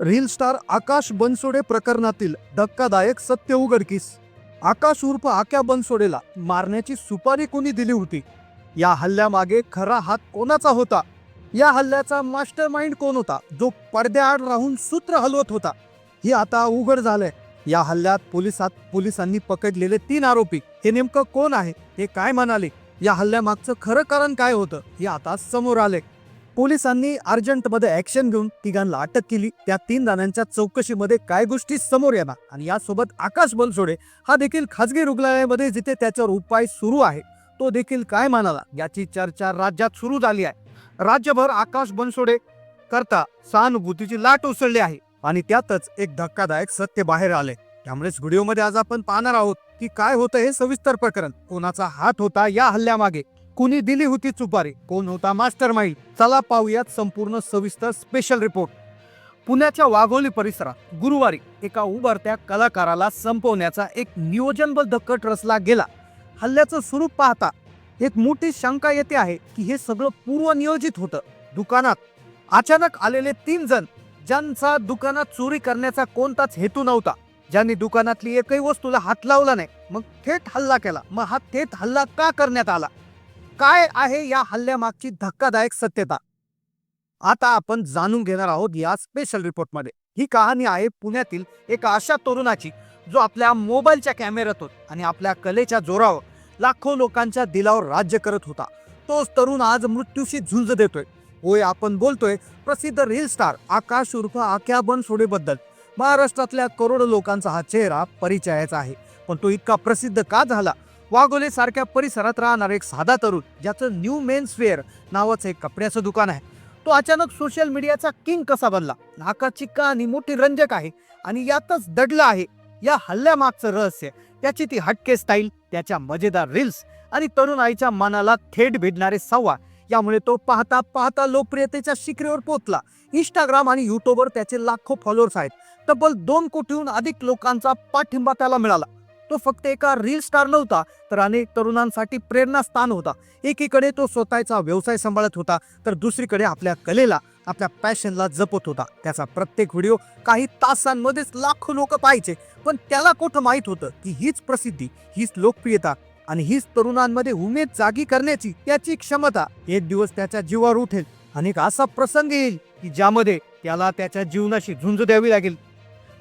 Reel star आकाश बनसोडे प्रकरणातील धक्कादायक सत्य उघडकीस. आकाश उर्फ आक्या बनसोडेला मारण्याची सुपारी कोणी दिली होती? या हल्ल्यामागे खरा हात कोणाचा होता? या हल्ल्याचा मास्टर माइंड कोण होता? जो पडद्याआड राहून सूत्र हलवत होता? हे आता उघड झालंय. या हल्ल्यात पोलिसात पोलिसांनी पकडलेले तीन आरोपी. हे नेमकं कोण आहे? हे काय म्हणाले? या हल्ल्यामागचं खरं कारण काय होतं? हे आता समोर आले पोलिसांनी अर्जंटमध्ये ऍक्शन घेऊन तिघांना अटक केली. त्या तीन जणांच्या चौकशीमध्ये काय गोष्टी समोर येणार? आणि यासोबत आकाश बनसोडे हा देखील खासगी रुग्णालयामध्ये जिथे त्याच्यावर उपाय सुरू आहे तो देखील काय म्हणाला? याची चर्चा राज्यात सुरू झाली आहे. राज्यभर आकाश बनसोडे करता सहानुभूतीची लाट उसळली आहे. आणि त्यातच एक धक्कादायक सत्य बाहेर आले त्यामुळेच व्हिडिओमध्ये आज आपण पाहणार आहोत की काय होतं हे सविस्तर प्रकरण. कोणाचा हात होता या हल्ल्यामागे? कुणी दिली होती चुपारी कोण होता मास्टर माइंड चला पाहूयात संपूर्ण सविस्तर स्पेशल रिपोर्ट पुण्याच्या वाघोली परिसरात गुरुवारी एका उभरत्या कलाकाराला संपवण्याचा एक नियोजनबद्ध कट रचला गेला. हल्ल्याचं स्वरूप पाहता एक मोठी शंका येते आहे की हे सगळं पूर्वनियोजित होतं. दुकानात अचानक आलेले तीन जण ज्यांचा दुकानात चोरी करण्याचा कोणताच हेतू नव्हता. ज्यांनी दुकानातली एकही वस्तूला हात लावला नाही मग थेट हल्ला केला. मग हा थेट हल्ला का करण्यात आला? काय आहे या हल्ल्यामागची धक्कादायक सत्यता? आता आपण जाणून घेणार आहोत या स्पेशल रिपोर्टमध्ये ही कहाणी आहे पुण्यातील एका अशा तरुणाची जो आपल्या मोबाईलच्या कॅमेऱ्यात आणि आपल्या कलेच्या जोरावर लाखो लोकांच्या दिलावर राज्य करत होता. तोच तरुण आज मृत्यूशी झुंज देतोय. होय आपण बोलतोय प्रसिद्ध रील स्टार आकाश उर्फ आक्या बनसोडेबद्दल महाराष्ट्रातल्या करोडो लोकांचा हा चेहरा परिचयाचा आहे. पण तो इतका प्रसिद्ध का झाला? वाघोले सारख्या परिसरात राहणारा एक साधा तरुण ज्याचं न्यू मेन्सवेअर नावाचं एक कपड्याचं दुकान आहे. तो अचानक सोशल मीडियाचा किंग कसा बनला? नाकाची कहाणी मोठी रंजक आहे आणि यातच दडलं आहे. या हल्ल्यामागचं रहस्य त्याची ती हटके स्टाईल त्याच्या मजेदार रील्स आणि तरुण आईच्या मनाला थेट भिडणारे सव्वा यामुळे तो पाहता पाहता लोकप्रियतेच्या शिखरेवर पोहोचला. इंस्टाग्राम आणि युट्यूबवर त्याचे लाखो फॉलोअर्स आहेत. तब्बल दोन कोटीहून अधिक लोकांचा पाठिंबा त्याला मिळाला. तो फक्त एका रील स्टार नव्हता तर अनेक तरुणांसाठी प्रेरणास्थान होता. एकीकडे तो स्वतःचा व्यवसाय सांभाळत होता तर दुसरीकडे आपल्या कलेला आपल्या पॅशनला जपत होता. त्याचा प्रत्येक व्हिडिओ काही तासांमध्येच लाखो लोक पाहायचे पण त्याला कुठं माहीत होतं की हीच प्रसिद्धी हीच लोकप्रियता आणि हीच तरुणांमध्ये उमेद जागी करण्याची त्याची क्षमता. एक दिवस त्याच्या जीवावर उठेल आणि एक असा प्रसंग येईल की ज्यामध्ये त्याला त्याच्या जीवनाशी झुंज द्यावी लागेल.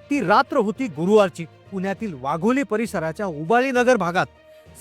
ती रात्र होती गुरुवारची. पुण्यातील वाघोली परिसराच्या उबाळी नगर भागात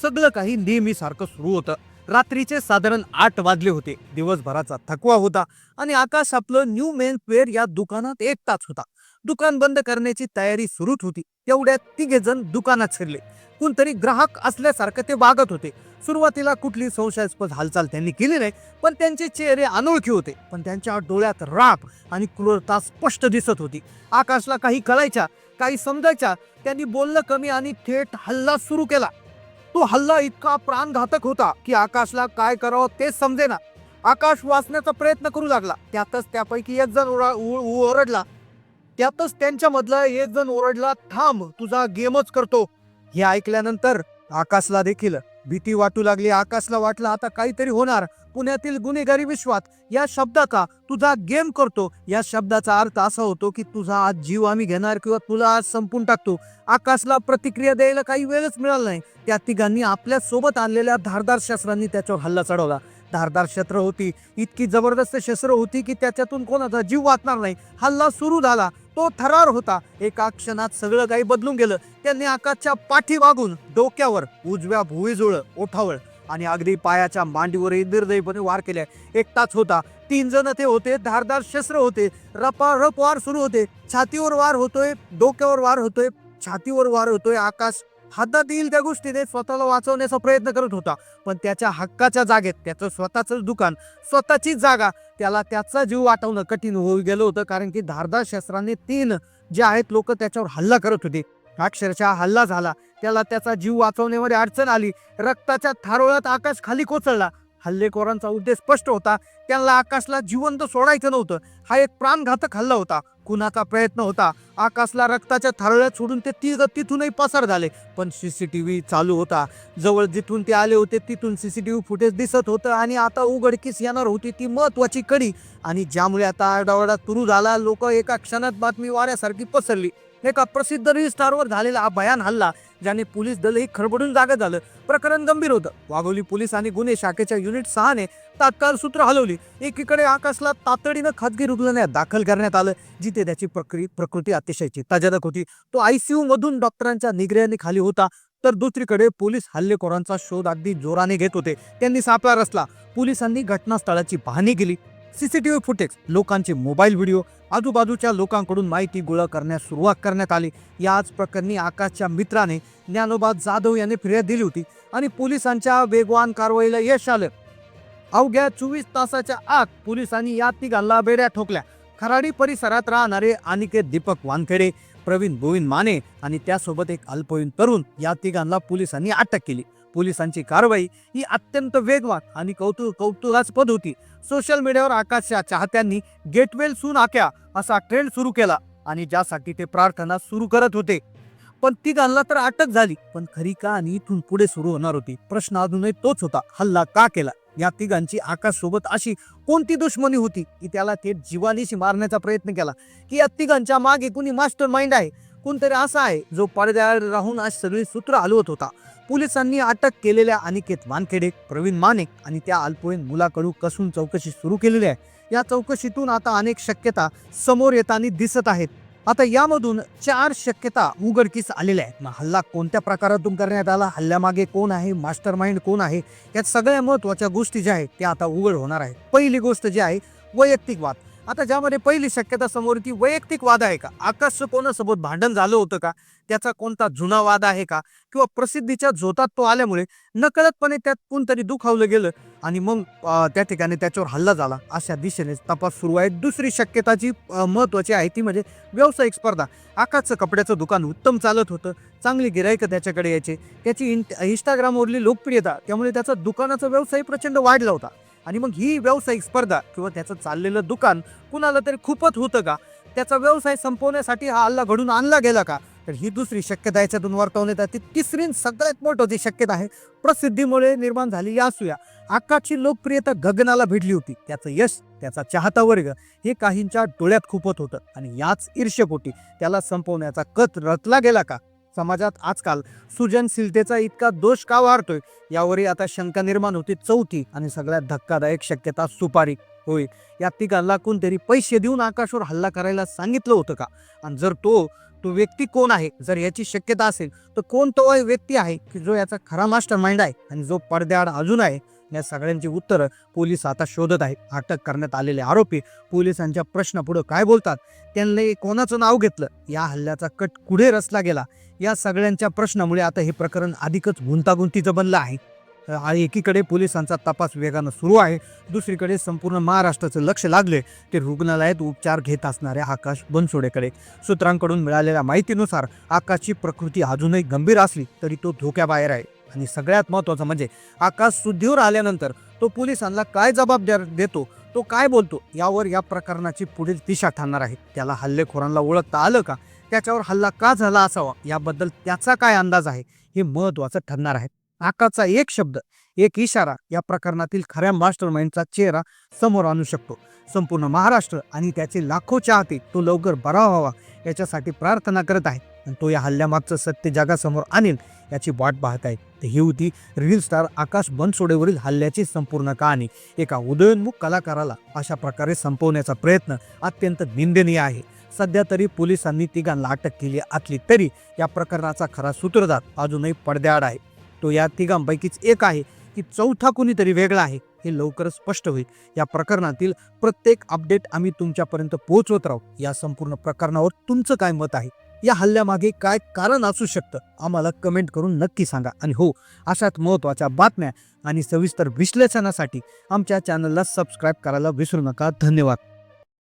सगळं काही नेहमीसारखं सुरू होतं. रात्रीचे साधारण आठ वाजले होते. दिवसभराचा थकवा होता आणि आकाश आपलं न्यू मेन वेअर या दुकानात एक तास होता. दुकान बंद करण्याची तयारी सुरूच होती. तेवढ्यात तिघे जण दुकानात शिरले. कोणतरी ग्राहक असल्यासारखं ते वागत होते. सुरुवातीला कुठली संशयास्पद हालचाल त्यांनी केली नाही पण त्यांचे चेहरे अनोळखी होते. पण त्यांच्या डोळ्यात राग आणि क्रूरता स्पष्ट दिसत होती. आकाशला काही कळायच्या काही समजायच्या त्यांनी बोलणं कमी आणि थेट हल्ला सुरू केला. तो हल्ला इतका प्राणघातक होता की आकाशला काय करावं तेच समजेना. आकाश वाचण्याचा प्रयत्न करू लागला. त्यातच त्यापैकी एक जण उ- ओरडला. त्यातच त्यांच्यामधला एक जण ओरडला थांब तुझा गेमच करतो. हे ऐकल्यानंतर आकाशला देखील भीती वाटू लागली. आकाशला वाटलं आता काहीतरी होणार. पुण्यातील गुन्हेगारी विश्वात या शब्दाचा तुझा गेम करतो. या शब्दाचा अर्थ असा होतो की तुझा आज जीव आम्ही घेणार किंवा तुला आज संपून टाकतो. आकाशला प्रतिक्रिया द्यायला काही वेळच मिळाला नाही. त्या तिघांनी आपल्यासोबत आणलेल्या धारदार शस्त्रांनी त्याच्यावर हल्ला चढवला. धारदार शस्त्र होती. इतकी जबरदस्त शस्त्र होती की त्याच्यातून कोणाचा जीव वाचणार नाही. हल्ला सुरू झाला. तो थरार होता. एका क्षणात सगळं काही बदलून गेलं. त्यांनी आकाशच्या पाठी वागून डोक्यावर उजव्या भुईजुळ ओठावळ आणि अगदी पायाच्या मांडीवरही निर्दयीपणे वार केल्या एकटाच होता. तीन जण ते होते. धारदार शस्त्र होते. रपारप वार सुरू होते. छातीवर वार होतोय. डोक्यावर वार होतोय. छातीवर वार होतोय. आकाश हातात येईल त्या गोष्टीने स्वतःला वाचवण्याचा प्रयत्न करत होता. पण त्याच्या हक्काच्या जागेत त्याचं स्वतःचं दुकान स्वतःचीच जागा त्याला त्याचा जीव वाटवणं कठीण होऊ गेलं होतं. कारण की धारदार शस्त्राने तीन जे आहेत लोक त्याच्यावर हल्ला करत होते. अक्षरशः हल्ला झाला. त्याला त्याचा जीव वाचवण्यामध्ये अडचण आली. रक्ताच्या थारोळ्यात आकाश खाली कोसळला. हल्लेखोरांचा उद्देश स्पष्ट होता. त्यांना आकाशला जिवंत सोडायचं नव्हतं. हा एक प्राणघातक हल्ला होता. कुणाचा प्रयत्न होता. आकाशला रक्ताच्या थरळ्यात सोडून ते तिघ तिथूनही पसार झाले पण सी सी टी व्ही चालू होता. जवळ जिथून ते आले होते तिथून C C T V footage दिसत होतं आणि आता उघडकीस येणार होती ती महत्वाची कडी. आणि ज्यामुळे आता आरडाओरडा सुरू झाला लोक एका क्षणात बातमी वाऱ्यासारखी पसरली. एका प्रसिद्ध रील स्टारवर झालेला हा भयान हल्ला ज्याने पोलीस दलही खडबडून जागा झालं. प्रकरण गंभीर होतं. वाघोली पोलीस आणि गुन्हे शाखेच्या युनिट सहाने तात्काळ सूत्र हलवली. एकीकडे आकाशला तातडीनं खाजगी रुग्णालयात दाखल करण्यात आलं जिथे त्याची प्रक्रिया प्रकृती अतिशय चित्ताजनक होती. तो आयसीयू मधून डॉक्टरांच्या निगराणी खाली होता तर दुसरीकडे पोलीस हल्लेखोरांचा शोध अगदी जोराने घेत होते. त्यांनी सापळा रचला. पोलिसांनी घटनास्थळाची पाहणी केली. सीसीटीव्ही फुटेज लोकांचे मोबाईल व्हिडिओ आजूबाजूच्या लोकांकडून माहिती गोळा करण्यास सुरुवात करण्यात आली. याच प्रकरणी आकाशच्या मित्राने ज्ञानोबा जाधव यांनी फिर्याद दिली होती आणि पोलिसांच्या वेगवान कारवाईला यश आलं. अवघ्या चोवीस तासाच्या आत पोलिसांनी या तिघांना बेड्या ठोकल्या. खराडी परिसरात राहणारे अनिकेत दीपक वानखेडे प्रवीण गोविंद माने आणि त्यासोबत एक अल्पवयीन तरुण या तिघांना पोलिसांनी अटक केली. पोलिसांची कारवाई ही अत्यंत वेगवान आणि कौतुक कौतुकास्पद होती. सोशल मीडियावर आकाशच्या चाहत्यांनी गेटवेल सून आक्या असा ट्रेंड सुरू केला आणि ज्यासाठी ते प्रार्थना सुरू करत होते. पण तिघांना तर अटक झाली पण खरी का आणि इथून पुढे सुरू होणार होती. प्रश्न अजूनही तोच होता हल्ला का केला? या तिघांची आकाश सोबत अशी कोणती दुश्मनी होती? की त्याला थेट जीवानीशी मारण्याचा प्रयत्न केला? की या तिघांच्या मागे कुणी मास्टर माइंड आहे? कोणतरी असा आहे जो पडद्यावर राहून आज सगळी सूत्र हलवत होता. पोलिसांनी अटक केलेल्या अनिकेत वानखेडे प्रवीण मानेक आणि त्या अल्पवयीन मुलाकडून कसून चौकशी सुरू केलेली आहे. या चौकशीतून आता अनेक शक्यता समोर येताना दिसत आहेत. आता यामधून चार शक्यता उघडकीस आलेल्या आहेत. मग हल्ला कोणत्या प्रकारातून करण्यात आला? हल्ल्यामागे कोण आहे? मास्टर माइंड कोण आहे? यात सगळ्या महत्त्वाच्या गोष्टी ज्या आहेत त्या आता उघड होणार आहेत. पहिली गोष्ट जी आहे वैयक्तिक वाद. आता ज्यामध्ये पहिली शक्यता समोर ती वैयक्तिक वाद आहे का? आकाशचं कोणासोबत भांडण झालं होतं का? त्याचा कोणता जुना वाद आहे का? किंवा प्रसिद्धीच्या झोतात तो आल्यामुळे नकळतपणे त्यात कोणतरी दुखावलं गेलं आणि मग त्या ठिकाणी त्याच्यावर हल्ला झाला अशा दिशेने तपास सुरू आहे. दुसरी शक्यता जी महत्वाची आहे ती म्हणजे व्यावसायिक स्पर्धा. आकाशचं कपड्याचं दुकान उत्तम चालत होतं. चांगली गिरायकं त्याच्याकडे यायचे. त्याची इंट इंस्टाग्रामवरली लोकप्रियता त्यामुळे त्याचा दुकानाचा व्यवसाय प्रचंड वाढला होता. आणि मग ही व्यावसायिक स्पर्धा किंवा त्याचं चाललेलं दुकान कुणाला तरी खूपच होतं का? त्याचा व्यवसाय संपवण्यासाठी हा हल्ला घडून आणला गेला का? तर ही दुसरी शक्यता याच्यातून वर्तवण्यात येते तिसरी सगळ्यात सगळ्यात जी शक्यता आहे. प्रसिद्धीमुळे निर्माण झालेली असूया. आकाशची लोकप्रियता गगनाला भिडली होती. त्याचं यश त्याचा चाहता वर्ग हे काहींच्या डोळ्यात खुपत होतं. आणि याच ईर्ष्यपोटी त्याला संपवण्याचा कत रचला गेला का? समाजात आजकाल सृजनशीलतेचा इतका दोष का वाढतोय? यावरही आता शंका निर्माण होती. चौथी आणि सगळ्यात धक्कादायक शक्यता सुपारी. होय या तिघांना कोणतरी पैसे देऊन आकाशवर हल्ला करायला सांगितलं होतं का? आणि जर तो तो व्यक्ती कोण आहे? जर याची शक्यता असेल तर कोण तो व्यक्ती आहे की जो याचा खरा मास्टर माइंड आहे आणि जो पडद्याआड अजून आहे? या सगळ्यांची उत्तरं पोलीस आता शोधत आहेत. अटक करण्यात आलेले आरोपी पोलिसांच्या प्रश्नापुढं काय बोलतात? त्यांनी कोणाचं नाव घेतलं? या हल्ल्याचा कट कुठे रचला गेला? या सगळ्यांच्या प्रश्नामुळे आता हे प्रकरण अधिकच गुंतागुंतीचं बनलं आहे. एकीकडे पोलिसांचा तपास वेगानं सुरू आहे. दुसरीकडे संपूर्ण महाराष्ट्राचं लक्ष लागले. ते रुग्णालयात उपचार घेत असणाऱ्या आकाश बनसोडेकडे. सूत्रांकडून मिळालेल्या माहितीनुसार आकाशची प्रकृती अजूनही गंभीर असली तरी तो धोक्याबाहेर आहे. आणि सगळ्यात महत्त्वाचं म्हणजे आकाश सुद्धीवर आल्यानंतर तो पोलिसांना काय जबाबदार देतो तो काय बोलतो यावर या प्रकरणाची पुढील दिशा ठरणार आहे. त्याला हल्लेखोरांना ओळखता आलं का? त्याच्यावर हल्ला का झाला असावा? याबद्दल त्याचा काय अंदाज आहे? हे महत्त्वाचं ठरणार आहे. आकाशचा एक शब्द एक इशारा या प्रकरणातील खऱ्या मास्टर माइंडचा चेहरा समोर आणू शकतो. संपूर्ण महाराष्ट्र आणि त्याचे लाखो चाहते तो लवकर बरा व्हावा याच्यासाठी प्रार्थना करत आहे. आणि तो या हल्ल्यामागचं सत्य जगासमोर आणेल याची वाट पाहत आहे. तर ही होती रील स्टार आकाश बनसोडेवरील हल्ल्याची संपूर्ण कहाणी. एका उदयोन्मुख कलाकाराला अशा प्रकारे संपवण्याचा प्रयत्न अत्यंत निंदनीय आहे. सध्या तरी पोलिसांनी तिघांना अटक केली असली तरी या प्रकरणाचा खरा सूत्रधार अजूनही पडद्याआड आहे. तो या तिघांपैकीच एक आहे की चौथा कुणीतरी वेगळा आहे हे लवकरच स्पष्ट होईल. या प्रकरणातील प्रत्येक अपडेट आम्ही तुमच्यापर्यंत पोहोचवत राहू. या संपूर्ण प्रकरणावर तुमचं काय मत आहे? या हल्ल्यामागे काय कारण असू शकतं आम्हाला कमेंट करून नक्की सांगा. आणि हो अशाच महत्त्वाच्या बातम्या आणि सविस्तर विश्लेषणासाठी आमच्या चॅनलला सबस्क्राईब करायला विसरू नका. धन्यवाद.